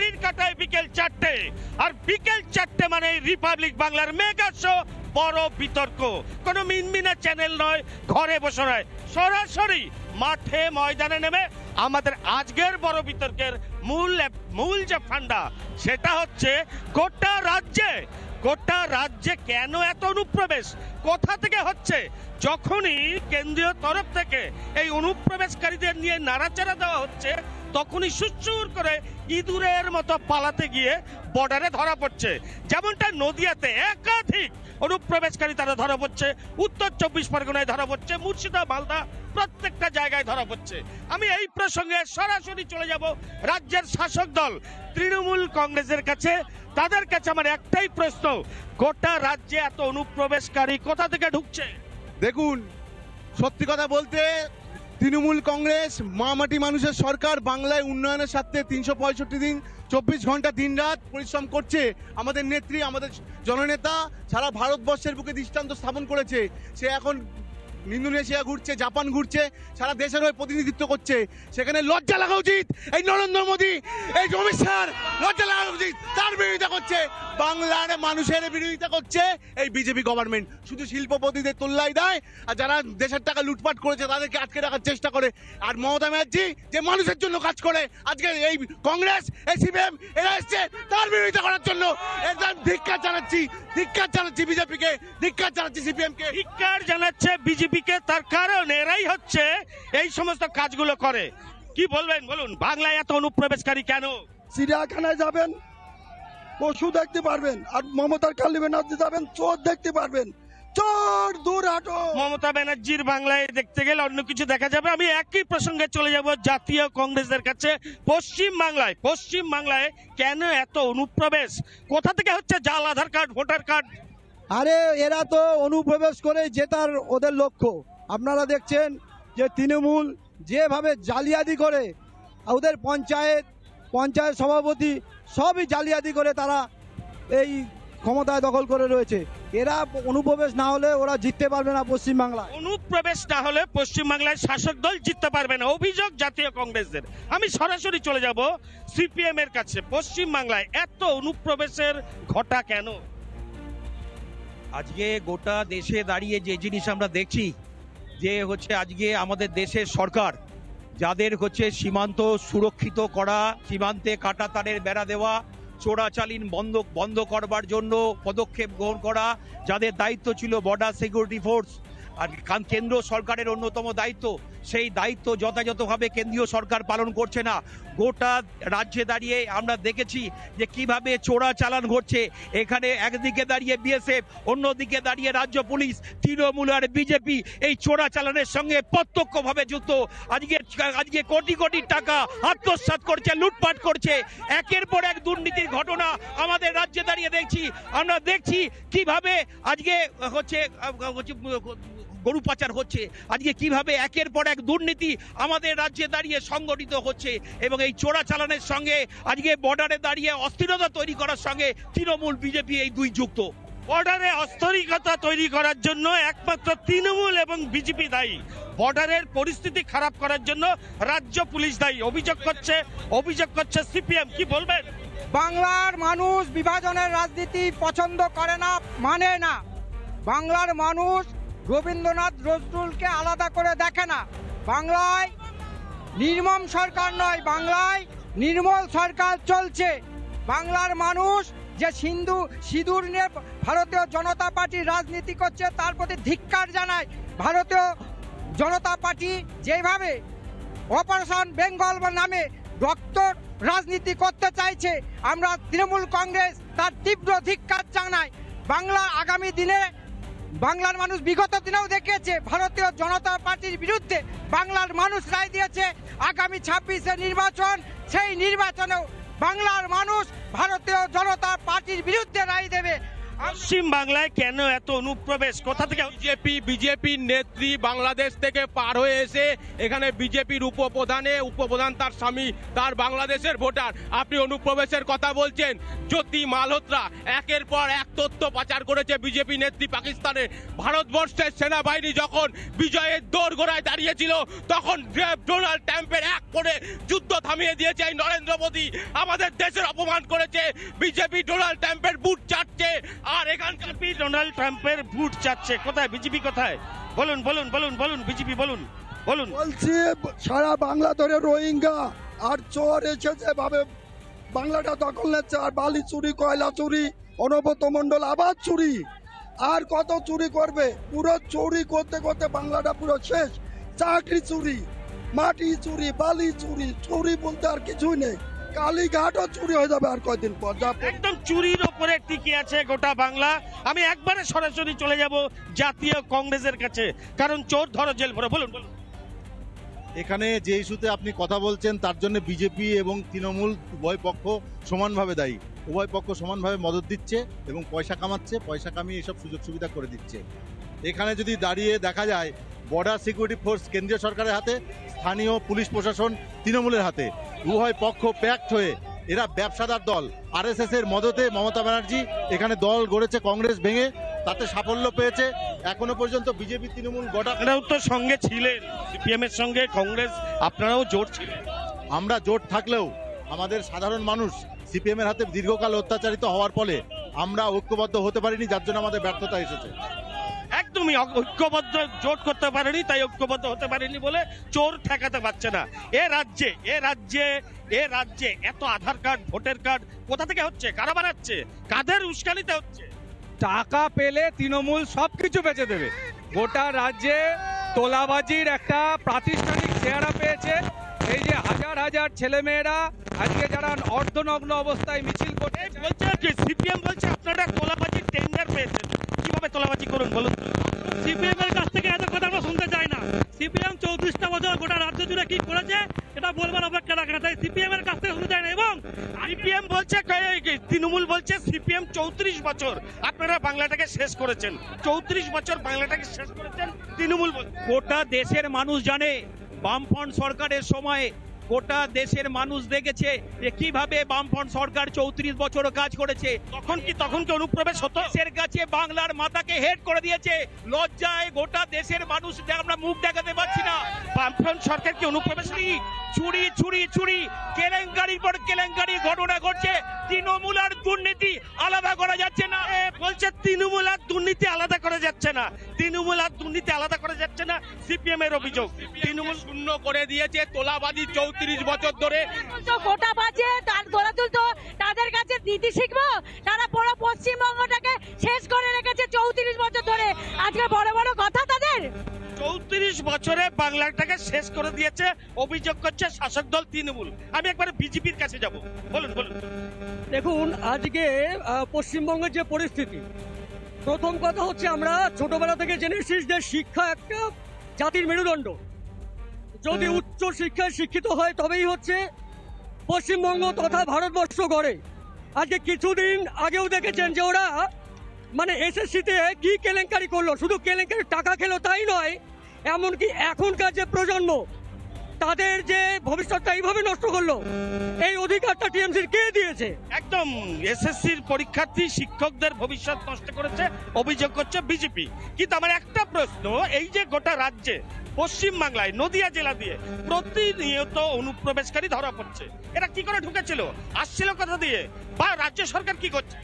ঘড়ির কাটায় বিকেল চারটে। আর বিকেল চারটে মানে রিপাবলিক বাংলার মেগা শো বড় বিতর্ক। কোনো মিনমিনা চ্যানেল নয়, ঘরে বসে নয়। সরাসরি মাঠে ময়দানে নেমে আমাদের আজকের বড় বিতর্কের মূল মূল যে ফান্ডা, সেটা হচ্ছে গোটা রাজ্যে গোটা রাজ্যে কেন এত অনুপ্রবেশ? কোথা থেকে হচ্ছে? যখনই কেন্দ্রীয় তরফ থেকে এই অনুপ্রবেশকারীদের নিয়ে নাড়াচাড়া দেওয়া হচ্ছে তখনই সুচুর করে ইঁদুরের মতো পালাতে গিয়ে বর্ডারে ধরা পড়ছে। যেমনটা নদিয়াতে একাধিক অনুপ্রবেশকারী তারা ধরা পড়ছে। উত্তর চব্বিশ পরগনায় ধরা পড়ছে। মুর্শিদা মালদা প্রত্যেকটা জায়গায় ধরা পড়ছে। আমি এই প্রসঙ্গে সরাসরি চলে যাব রাজ্যের শাসক দল তৃণমূল কংগ্রেসের কাছে। তাদের কাছে আমার একটাই প্রশ্ন, গোটা রাজ্যে এত অনুপ্রবেশকারী কোথা থেকে ঢুকছে? দেখুন, সত্যি কথা বলতে তৃণমূল কংগ্রেস মা মাটি মানুষের সরকার বাংলায় উন্নয়নের স্বার্থে তিনশো পঁয়ষট্টি দিন, চব্বিশ ঘণ্টা দিনরাত পরিশ্রম করছে আমাদের নেত্রী, আমাদের জননেতা, সারা ভারতবর্ষের বুকে দৃষ্টান্ত স্থাপন করেছে। সে এখন ইন্দোনেশিয়া ঘুরছে, জাপান ঘুরছে, সারা দেশের হয়ে প্রতিনিধিত্ব করছে। সেখানে লজ্জা লাগা উচিত। এই নরেন্দ্র মোদী, এই অমিত শাহ করছে বাংলার মানুষের বিরোধিতা করছে এই বিজেপি গভর্নমেন্ট শুধু শিল্পপতিদের তোল্লাই দেয় আর যারা দেশের টাকা লুটপাট করেছে তাদেরকে আটকে রাখার চেষ্টা করে। আর মমতা ব্যানার্জি যে মানুষের জন্য কাজ করে আজকে এই কংগ্রেস এই সিপিএম এরা এসছে তার বিরোধিতা করার জন্য। একদম ধিক্কার জানাচ্ছি ধিক্কার জানাচ্ছি বিজেপিকে ধিক্কার জানাচ্ছি সিপিএম কে ধিক্কার জানাচ্ছে বিজেপিকে তার কারণ এরাই হচ্ছে এই সমস্ত কাজগুলো করে। কি বলবেন বলুন বাংলায় এত অনুপ্রবেশকারী কেন? চিড়িয়াখানায় যাবেন পশু দেখতে পারবেন আর মমতার কালী ব্যানার্জি যাবেন চোর দেখতে পারবেন। চোর দূর হাটো। মমতা ব্যানার্জির বাংলায় দেখতে গেলে অন্য কিছু দেখা যাবে। আমি একই প্রসঙ্গে চলে যাব জাতীয় কংগ্রেসের কাছে। পশ্চিম বাংলায় পশ্চিম বাংলায় কেন এত অনুপ্রবেশ? কোথা থেকে হচ্ছে জাল আধার কার্ড ভোটার কার্ড? আরে এরা তো অনুপ্রবেশ করে জেতার ওদের লক্ষ্য। আপনারা দেখছেন যে তৃণমূল যেভাবে জালিয়াতি করে ওদের পঞ্চায়েত পঞ্চায়েত সভাপতি সবই জালিয়াতি করে তারা এই ক্ষমতায় দখল করে রয়েছে। এরা অনুপ্রবেশ না হলে ওরা জিততে পারবে না পশ্চিমবাংলায়। অনুপ্রবেশ না হলে পশ্চিম বাংলায় শাসক দল জিততে পারবে না। অভিযোগ জাতীয় কংগ্রেসের। আমি সরাসরি চলে যাব সিপিএম এর কাছে। পশ্চিমবাংলায় এত অনুপ্রবেশের ঘটা কেন? আজকে গোটা দেশে দাঁড়িয়ে যে জিনিস আমরা দেখছি যে হচ্ছে আজকে আমাদের দেশের সরকার যাদের হচ্ছে সীমান্ত সুরক্ষিত করা, সীমান্তে কাটা তারের বেড়া দেওয়া, চোরাচালিন বন্ধ বন্ধ করবার জন্য পদক্ষেপ গ্রহণ করা, যাদের দায়িত্ব ছিল বর্ডার সিকিউরিটি ফোর্স আর কান- কেন্দ্র সরকারের অন্যতম দায়িত্ব সেই দায়িত্ব যথাযথভাবে কেন্দ্রীয় সরকার পালন করছে না। গোটা রাজ্যে দাঁড়িয়ে আমরা দেখেছি যে কীভাবে চোরা চালান ঘটছে। এখানে একদিকে দাঁড়িয়ে বিএসএফ, অন্যদিকে দাঁড়িয়ে রাজ্য পুলিশ, তৃণমূল আর বিজেপি এই চোরা চালানের সঙ্গে প্রত্যক্ষভাবে যুক্ত। আজকে আজকে কোটি কোটি টাকা আত্মসাৎ করছে, লুটপাট করছে। একের পর এক দুর্নীতির ঘটনা আমাদের রাজ্যে দাঁড়িয়ে দেখছি। আমরা দেখছি কীভাবে আজকে হচ্ছে হচ্ছে গরু পাচার হচ্ছে। আজকে কীভাবে একের পর এক দুর্নীতি আমাদের রাজ্যে দাঁড়িয়ে সংগঠিত হচ্ছে এবং এই চোরা চালানের সঙ্গে আজকে বর্ডারে দাঁড়িয়ে অস্থিরতা তৈরি করার সঙ্গে তৃণমূল বিজেপি এই দুই যুক্ত। বর্ডারে অস্থিরতা তৈরি করার জন্য একমাত্র তৃণমূল এবং বিজেপি দায়ী। বর্ডারের পরিস্থিতি খারাপ করার জন্য রাজ্য পুলিশ দায়ী। অভিযোগ করছে অভিযোগ করছে সিপিএম। কি বলবেন? বাংলার মানুষ বিভাজনের রাজনীতি পছন্দ করে না মানে না। বাংলার মানুষ রবীন্দ্রনাথ নজরুলকে আলাদা করে দেখে না। বাংলায় নির্মম সরকার নয়, বাংলায় নির্মল সরকার চলছে। বাংলার মানুষ যে সিন্ধু, সিঁদুর নিয়ে ভারতীয় জনতা পার্টির রাজনীতি করছে, তার প্রতি ধিক্কার জানায় ভারতীয় জনতা পার্টি যেভাবে অপারেশন বেঙ্গল নামে রক্ত রাজনীতি করতে চাইছে, আমরা তৃণমূল কংগ্রেস তার তীব্র ধিক্কার জানাই। বাংলা আগামী দিনে বাংলার মানুষ বিগত দিনেও দেখিয়েছে, ভারতীয় জনতা পার্টির বিরুদ্ধে বাংলার মানুষ রায় দিয়েছে, আগামী ছাব্বিশে নির্বাচন, সেই নির্বাচনেও বাংলার মানুষ ভারতীয় জনতা পার্টির বিরুদ্ধে রায় দেবে। পশ্চিম বাংলায় কেন এত অনুপ্রবেশ? কোথা থেকে? বিজেপি, বিজেপির নেত্রী বাংলাদেশ থেকে পার হয়ে এসে এখানে বিজেপির উপপ্রধানে, উপপ্রধান তার স্বামী, তার বাংলাদেশের ভোটার। আপনি অনুপ্রবেশের কথা বলছেন। জ্যোতি মালহোত্রা, একের পর এক তথ্য পাচার করেছে বিজেপি নেত্রী পাকিস্তানে। ভারতবর্ষের সেনাবাহিনী যখন বিজয়ের দৌড় গোড়ায় দাঁড়িয়েছিল, তখন ডোনাল্ড ট্রাম্পের এক করে যুদ্ধ থামিয়ে দিয়েছে এই নরেন্দ্র মোদী। আমাদের দেশের অপমান করেছে। বিজেপি ডোনাল্ড ট্রাম্পের বুট চাটছে। আর এখানকার ডোনাল্ড ট্রাম্পের ভোট চাচ্ছে। কোথায়? বিজেপি কোথায়? বলুন বলুন বলুন বলুন, বিজেপি, বলুন বলুন। বলছি, সারা বাংলা ধরে রোহিঙ্গা আর চোর এসেছে ভাবে বাংলাটা দখল নিচ্ছে, আর বালি চুরি, কয়লা চুরি, অনবত মণ্ডল আবার চুরি। আর কত চুরি করবে? পুরো চুরি করতে করতে বাংলাটা পুরো শেষ। চাকরি চুরি, মাটি চুরি, বালি চুরি চুরি বলতে আর কিছুই নেই। কালীঘাটও চুরি হয়ে যাবে আর কয়দিন পর? যা একদম চুরির ওপরে টিকে আছে গোটা বাংলা। আমি একবারে সরাসরি চলে যাব জাতীয় কংগ্রেসের কাছে। কারণ চোর ধরো জেল ভরে বলুন বলুন। এখানে যে ইস্যুতে আপনি কথা বলছেন তার জন্য বিজেপি এবং তৃণমূল উভয় পক্ষ সমানভাবে দায়ী। উভয় পক্ষ সমানভাবে মদত দিচ্ছে এবং পয়সা কামাচ্ছে পয়সা কামিয়ে এসব সুযোগ সুবিধা করে দিচ্ছে। এখানে যদি দাঁড়িয়ে দেখা যায় বর্ডার সিকিউরিটি ফোর্স কেন্দ্রীয় সরকারের হাতে স্থানীয় পুলিশ প্রশাসন তৃণমূলের হাতে। উভয় পক্ষ প্যাক্ট হয়ে এরা ব্যবসাদার দল। আরএসএস এর মদতে মমতা ব্যানার্জি এখানে দল গড়েছে কংগ্রেস ভেঙে তাতে সাফল্য পেয়েছে। এখনও পর্যন্ত বিজেপি তৃণমূল গোটা আপনারাও তো সঙ্গে ছিলেন সিপিএম এর সঙ্গে কংগ্রেস আপনারাও জোট ছিলেন। আমরা জোট থাকলেও আমাদের সাধারণ মানুষ সিপিএম এর হাতে দীর্ঘকাল অত্যাচারিত হওয়ার ফলে আমরা ঐক্যবদ্ধ হতে পারিনি যার জন্য আমাদের ব্যর্থতা এসেছে। অ- ঐক্যবদ্ধ জোট করতে পারেনি তাই ঐক্যবদ্ধ হতে পারেনি বলে চোর ঠেকাতে পারছে না। এ রাজ্যে এ রাজ্যে এ রাজ্যে এত আধার কার্ড ভোটার কার্ড কোথা থেকে হচ্ছে? কারা বানাচ্ছে? কাদের উস্কানিতে হচ্ছে? টাকা পেলে তৃণমূল সব কিছু বেচে দেবে। গোটা রাজ্যে তোলাবাজির একটা প্রাতিষ্ঠানিক চেহারা পেয়েছে। এই যে হাজার হাজার ছেলেমেয়েরা আজকে যারা অর্ধনগ্ন অবস্থায় মিছিল করছে এই বলছে সিপিএম বলছে আপনারা তোলাবাজির টেন্ডার পেয়েছেন কীভাবে তোলাবাজি করুন বলুন সিপিএম এর কাছ থেকে এত কথা আমরা শুনতে চাই না সিপিএম চৌত্রিশটা বছর গোটা রাজ্য জুড়ে কি করেছে এটা বলবার অপেক্ষা রাখে না তাই সিপিএম এর কাছ থেকে শুনতে চাই না এবং সিপিএম বলছে ক- তৃণমূল বলছে সিপিএম চৌত্রিশ বছর আপনারা বাংলাটাকে শেষ করেছেন। চৌত্রিশ বছর বাংলাটাকে শেষ করেছেন তৃণমূল গোটা দেশের মানুষ জানে বামফ্রন্ট সরকারের সময় গোটা দেশের মানুষ দেখেছে যে কীভাবে বামফ্রন্ট সরকার চৌত্রিশ বছরও কাজ করেছে। তখন কি তখন কি অনুপ্রবেশ হতো? দেশের কাছে বাংলার মাথাকে হেড করে দিয়েছে। লজ্জায় গোটা দেশের মানুষ আমরা মুখ দেখাতে পারছি না। বামফ্রন্ট সরকার কি অনুপ্রবেশ চুরি চুরি চুরি চুরি। কেলেঙ্কারির পর কেলেঙ্কারি ঘটনা ঘটছে। তৃণমূল আর দুর্নীতি আলাদা করা যাচ্ছে না। বলছে তৃণমূল আর দুর্নীতি আলাদা করা যাচ্ছে না। তৃণমূল আর দুর্নীতি আলাদা করা যাচ্ছে না সিপিএম এর অভিযোগ। তৃণমূল শূন্য করে দিয়েছে তোলাবাজি চৌত্রিশ বছর ধরে। গোটা বাজে তার গড়ে তুলতো। তাদের কাছে নীতি শিখব তারা পুরো পশ্চিমবঙ্গটাকে শেষ করে রেখেছে চৌত্রিশ বছর ধরে। আজকে বড় বড় বছরে বাংলাটাকে শেষ করে দিয়েছে অভিযোগ করছে শাসক দল তৃণমূল। আমি একবার বিজেপির কাছে যাব। বলুন বলুন। দেখুন আজকে পশ্চিমবঙ্গের যে পরিস্থিতি প্রথম কথা হচ্ছে আমরা ছোটবেলা থেকে জেনেছি যে শিক্ষা একটা জাতির মেরুদণ্ড। যদি উচ্চ শিক্ষায় শিক্ষিত হয় তবেই হচ্ছে পশ্চিমবঙ্গ তথা ভারতবর্ষ গড়ে। আজকে কিছুদিন আগেও দেখেছেন যে ওরা মানে এসএসসিতে কি কেলেঙ্কারি করল? শুধু কেলেঙ্কারি টাকা খেলো তাই নয় এমনকি এখনকার যে প্রজন্ম তাদের যে ভবিষ্যৎটা এইভাবে নষ্ট করল এই অধিকারটা টিএমসির কে দিয়েছে? একদম এসএসসির পরীক্ষার্থী শিক্ষকদের ভবিষ্যৎ নষ্ট করেছে অভিযোগ করছে বিজেপি। কিন্তু আমার একটা প্রশ্ন এই যে গোটা রাজ্যে পশ্চিম বাংলায় নদিয়া জেলা দিয়ে প্রতিনিয়ত অনুপ্রবেশকারী ধরা পড়ছে এরা কি করে ঢুকেছিল? আসছিল কথা দিয়ে? বা রাজ্য সরকার কি করছে?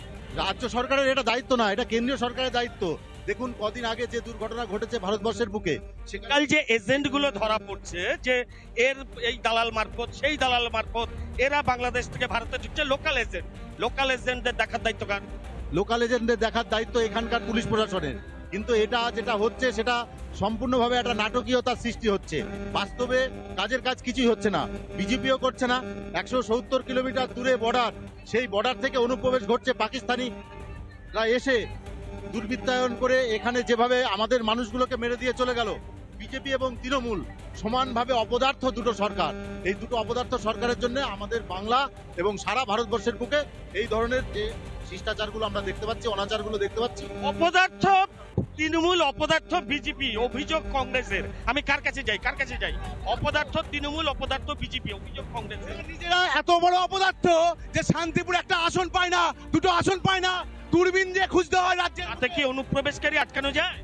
রাজ্য সরকারের এটা দায়িত্ব না এটা কেন্দ্রীয় সরকারের দায়িত্ব। দেখুন কদিন আগে যে দুর্ঘটনা ঘটেছে ভারতবর্ষের বুকে সেখানে যে এজেন্টগুলো ধরা পড়ছে যে এর এই দালাল মারফত সেই দালাল মারফত এরা বাংলাদেশ থেকে ভারতে ঢুকছে লোকাল এজেন্ট লোকাল এজেন্টদের দেখার দায়িত্ব কার? লোকাল এজেন্টদের দেখার দায়িত্ব এখানকার পুলিশ প্রশাসনের। কিন্তু এটা যেটা হচ্ছে সেটা সম্পূর্ণভাবে একটা নাটকীয়তার সৃষ্টি হচ্ছে। বাস্তবে কাজের কাজ কিছুই হচ্ছে না। বিজেপিও করছে না। একশো সত্তর কিলোমিটার দূরে বর্ডার সেই বর্ডার থেকে অনুপ্রবেশ ঘটছে পাকিস্তানিরা এসে দুর্বৃত্তায়ন করে এখানে যেভাবে আমাদের মানুষগুলোকে মেরে দিয়ে চলে গেল, বিজেপি এবং তৃণমূল সমানভাবে অপদার্থ দুটো সরকার। এই দুটো অপদার্থ সরকারের জন্য আমাদের বাংলা এবং সারা ভারতবর্ষের বুকে এই ধরনের যে শিষ্টাচারগুলো আমরা দেখতে পাচ্ছি, অনাচারগুলো দেখতে পাচ্ছি, অপদার্থ তৃণমূল, অপদার্থ বিজেপি, অভিযোগ কংগ্রেসের। আমি কার কাছে যাই? কার কাছে যাই? অপদার্থ তৃণমূল, অপদার্থ বিজেপি, অভিযোগ কংগ্রেসের। নিজেরা এত বড় অপদার্থ যে শান্তিপুর একটা আসন পায় না, দুটো আসন পায় না। দূরবীন দিয়ে খুঁজতে হয় রাজ্যে তাতে কি অনুপ্রবেশকারী আটকানো যায়?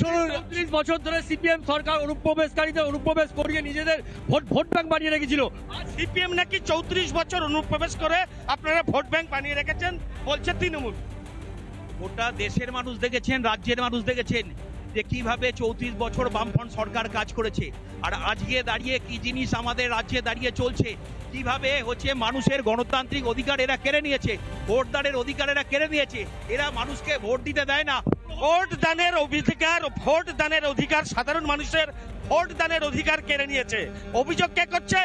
চৌত্রিশ বছর ধরে সিপিএম সরকার অনুপ্রবেশকারীদের অনুপ্রবেশ করিয়ে নিজেদের ভোট ভোট ব্যাংক বানিয়ে রেখেছিল। সিপিএম নাকি চৌত্রিশ বছর অনুপ্রবেশ করে আপনারা ভোট ব্যাংক বানিয়ে রেখেছেন? বলছে তৃণমূল। গোটা দেশের মানুষ দেখেছেন রাজ্যের মানুষ দেখেছেন। যে কীভাবে চৌত্রিশ বছর বামফ্রন্ট সরকার কাজ করেছে। আর আজকে দাঁড়িয়ে কি জিনিস আমাদের রাজ্যে দাঁড়িয়ে চলছে? কীভাবে হচ্ছে মানুষের গণতান্ত্রিক অধিকার এরা কেড়ে নিয়েছে? ভোটদানের অধিকার এরা কেড়ে নিয়েছে? এরা মানুষকে ভোট দিতে দেয় না। ভোট দানের অধিকার ভোট দানের অধিকার, সাধারণ মানুষের ভোট দানের অধিকার কেড়ে নিয়েছে। অভিযোগ কে করছে?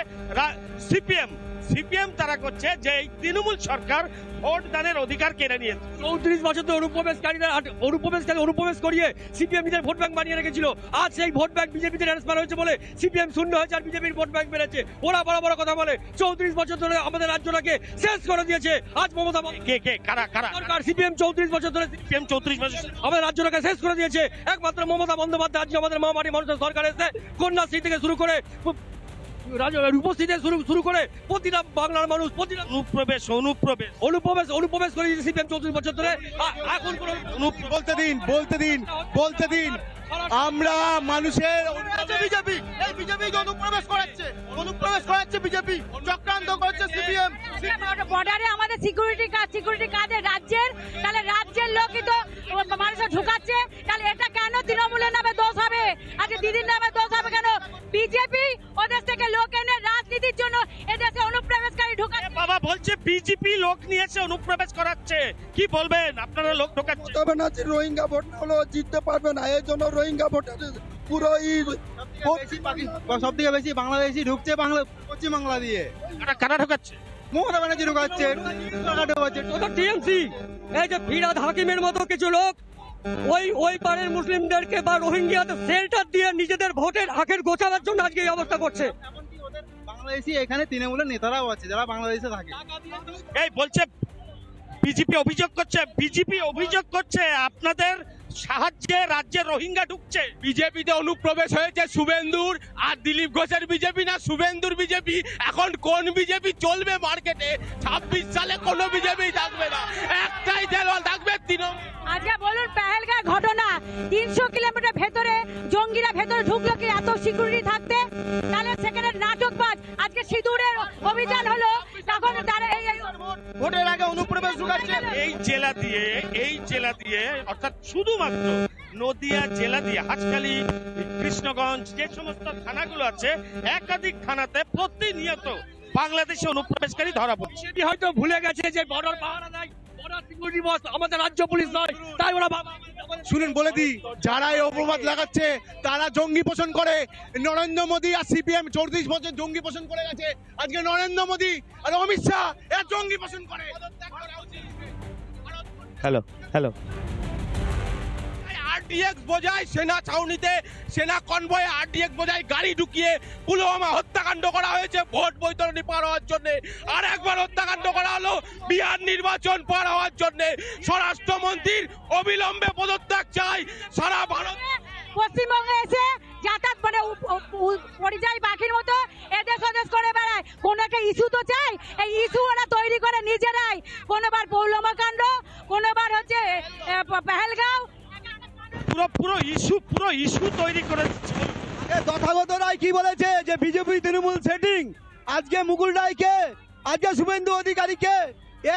সিপিএম। সিপিএম তারা করছে যে এই তৃণমূল সরকার ভোট দানের অধিকার কেড়ে নিয়েছে? চৌত্রিশ বছর ধরে অনুপ্রবেশকারীদের আট- অনুপ্রবেশকারী অনুপ্রবেশ করিয়ে সিপিএম নিজের ভোট ব্যাংক বানিয়ে রেখেছিল। আজ সেই ভোট ব্যাংক বিজেপিতে ট্রান্সফার হয়েছে বলে সিপিএম শূন্য হয়েছে আর বিজেপির ভোট ব্যাংক বেড়েছে। ওরা বড় বড় কথা বলে চৌত্রিশ বছর ধরে আমাদের রাজ্যটাকে শেষ করে দিয়েছে। আজ মমতা কে কে কারা কারা সরকার সিপিএম চৌত্রিশ বছর ধরে সিপিএম চৌত্রিশ বছর আমাদের রাজ্যটাকে শেষ করে দিয়েছে। একমাত্র মমতা বন্দ্যোপাধ্যায় আজকে আমাদের মা মাটি মানুষের সরকার এসে কন্যাশ্রী থেকে শুরু করে উপস্থিতি শুরু শুরু করে প্রতিটা বাংলার মানুষ প্রতিটা অনুপ্রবেশ অনুপ্রবেশ। অনুপ্রবেশ অনুপ্রবেশ করে দিয়েছে সিপিএম চৌত্রিশ বছর ধরে। এখন কোনো বলতে দিন বলতে দিন বলতে দিন। আমরা মানুষের বিজেপি এই বিজেপি অনুপ্রবেশ করাচ্ছে অনুপ্রবেশ করাচ্ছে বিজেপি চক্রান্ত করছে সিপিএম। বর্ডারে আমাদের সিকিউরিটি কাজ সিকিউরিটি কাজে রাজ্যের তাহলে রাজ্যের লোকই তো মানুষের ঢুকাচ্ছে। তাহলে এটা কেন তৃণমূলের নামে দোষ হবে? আজকে দিদির নামে বিজেপি ওদের থেকে লোক এনে রাজনীতির জন্য এদেশে অনুপ্রবেশকারী ঢুকাচ্ছে। বাবা বলছে বিজেপি লোক নিয়ে এসে অনুপ্রবেশ করাচ্ছে। কি বলবেন? আপনারা লোক ঢোকাচ্ছে। তবে না যে রোহিঙ্গা ভোট না হলেও জিততে পারবে না। এই জন্য রোহিঙ্গা ভোটার পুরো সব থেকে বেশি বাংলাদেশি ঢুকছে বাংলা পশ্চিম বাংলা দিয়ে। কারা কারা ঢোকাচ্ছে? মমতা ব্যানার্জি ঢুকাচ্ছে। ঢুকাচ্ছে। টিএমসি এই যে ফিরাদ হাকিমের মতো কিছু লোক ওই ওই পারের মুসলিমদেরকে বা রোহিঙ্গিয়াদের শেল্টার দিয়ে নিজেদের ভোটের আখের গোছাবার জন্য আজকে এই অবস্থা করছে। বাংলাদেশি এখানে তৃণমূলের নেতারাও আছে যারা বাংলাদেশে থাকে। এই বলছে বিজেপি অভিযোগ করছে বিজেপি অভিযোগ করছে আপনাদের সাহায্যে রাজ্যে রোহিঙ্গা ঢুকছে। বিজেপিতে অনুপ্রবেশ হয়েছে শুভেন্দুর, আর দিলীপ ঘোষের বিজেপি না? শুভেন্দুর বিজেপি? এখন কোন বিজেপি চলবে মার্কেটে ছাব্বিশ সালে কোনো বিজেপি থাকবে না। একটাই দল থাকবে তৃণমূল। আজকে বলুন, পেহেলগাঁর ঘটনা। তিনশো কিলোমিটার ভেতরে জঙ্গিরা ভেতরে ঢুকলো কি? এত সিকিউরিটি থাকতে? তাহলে সেখানে নাটকবাজ, আজকে সিঁদুরের অভিযান হলো তখন তারা এই এই- ভোটের আগে অনুপ্রবেশ ঢুকাচ্ছে। এই জেলা দিয়ে এই জেলা দিয়ে অর্থাৎ শুধুমাত্র নদিয়া জেলা দিয়ে হাসখালি কৃষ্ণগঞ্জ যে সমস্ত থানাগুলো আছে একাধিক থানাতে প্রতিনিয়ত বাংলাদেশে অনুপ্রবেশকারী ধরা পড়ছে হয়তো ভুলে গেছে যে বর্ডার পাহারা দেয় বর্ডার সিকিউরিটি বস আমাদের রাজ্য পুলিশ নয় তাই ওরা বাবা শুনুন, বলে দিই, যারা এই অপবাদ লাগাচ্ছে, তারা জঙ্গি পোষণ করে। নরেন্দ্র মোদী আর সিপিএম চৌত্রিশ বছর জঙ্গি পোষণ করে গেছে। আজকে নরেন্দ্র মোদী আর অমিত শাহ জঙ্গি পোষণ করে। হ্যালো হ্যালো আরডিএক্স বোঝায় সেনা ছাউনিতে সেনা কনভয়ে আরডিএক্স বোঝায় গাড়ি ঢুকিয়ে পুলওয়ামা হত্যাকাণ্ড করা হয়েছে ভোট বৈতরণী পার হওয়ার জন্য আর একবার হত্যাকাণ্ড করা হলো বিহার নির্বাচন পার হওয়ার জন্য। স্বরাষ্ট্রমন্ত্রীর অবিলম্বে পদত্যাগ চাই। সারা ভারত পশ্চিমবঙ্গে এসে যাতায়াত মানে পরিযায়ী পাখির মতো এদেশ ওদেশ করে বেড়ায়। কোনো একটা ইস্যু তো চাই। এই ইস্যু ওরা তৈরি করে নিজেরাই। কোনোবার পৌলমা কাণ্ড কোনোবার হচ্ছে পেহেলগাঁও পুরো পুরো ইস্যু পুরো ইস্যু তৈরি করে তথাগত রায় কি বলেছে? যে বিজেপি তৃণমূল সেটিং? আজকে মুকুল রায়কে আজকে শুভেন্দু অধিকারীকে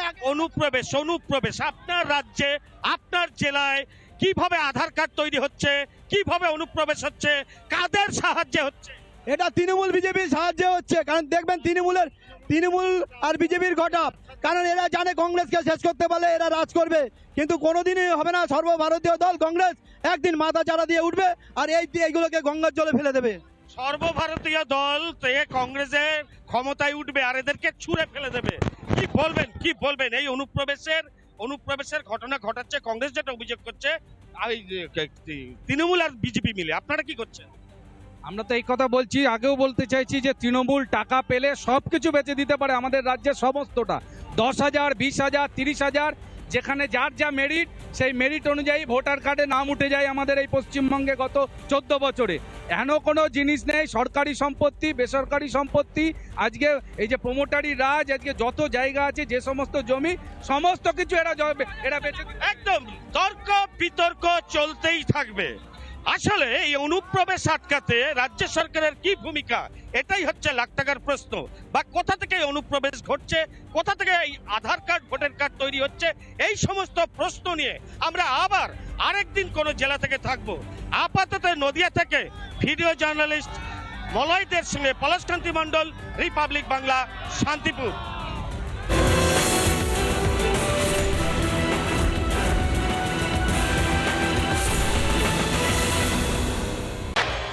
এক অনুপ্রবেশ অনুপ্রবেশ। আপনার রাজ্যে আপনার জেলায় কীভাবে আধার কার্ড তৈরি হচ্ছে কীভাবে অনুপ্রবেশ হচ্ছে কাদের সাহায্যে হচ্ছে? এটা তৃণমূল বিজেপির সাহায্যে হচ্ছে। কারণ দেখবেন তৃণমূলের, তৃণমূল আর বিজেপির ঘটা কারণ এরা জানে কংগ্রেসকে শেষ করতে পারলে এরা রাজ করবে। কিন্তু কোনোদিনই হবে না সর্বভারতীয় দল কংগ্রেস। একদিন মাথা চারা দিয়ে উঠবে আর এই এইগুলোকে গঙ্গার জলে ফেলে দেবে। সর্বভারতীয় দল কংগ্রেসের ক্ষমতায় উঠবে আর এদেরকে ছুঁড়ে ফেলে দেবে। কি বলবেন? কি বলবেন? এই অনুপ্রবেশের অনুপ্রবেশের ঘটনা ঘটাচ্ছে কংগ্রেস যেটা অভিযোগ করছে তৃণমূল আর বিজেপি মিলে। আপনারা কি করছেন? আমরা তো এই কথা বলছি, আগেও বলতে চাইছি যে তৃণমূল টাকা পেলে সব কিছু বেচে দিতে পারে আমাদের রাজ্যের সমস্তটা। দশ হাজার, বিশ হাজার, তিরিশ হাজার, যেখানে যার যা মেরিট সেই মেরিট অনুযায়ী ভোটার কার্ডে নাম উঠে যায় আমাদের এই পশ্চিমবঙ্গে গত চোদ্দ বছরে। এন কোনো জিনিস নেই, সরকারি সম্পত্তি, বেসরকারি সম্পত্তি, আজকে এই যে প্রমোটারি রাজ, আজকে যত জায়গা আছে, যে সমস্ত জমি, সমস্ত কিছু এরা এরা বেঁচে একদম তর্ক বিতর্ক চলতেই থাকবে। আসলে এই অনুপ্রবেশ আটকাতে রাজ্য সরকারের কি ভূমিকা? এটাই হচ্ছে লাখ টাকার প্রশ্ন। বা কোথা থেকে এই অনুপ্রবেশ ঘটছে? কোথা থেকে এই আধার কার্ড, ভোটার কার্ড তৈরি হচ্ছে? এই সমস্ত প্রশ্ন নিয়ে আমরা আবার আরেকদিন কোন জেলা থেকে থাকব। আপাতত নদিয়া থেকে ভিডিও জার্নালিস্ট মলয়দের সঙ্গে পলাশকান্তি মণ্ডল, রিপাবলিক বাংলা, শান্তিপুর।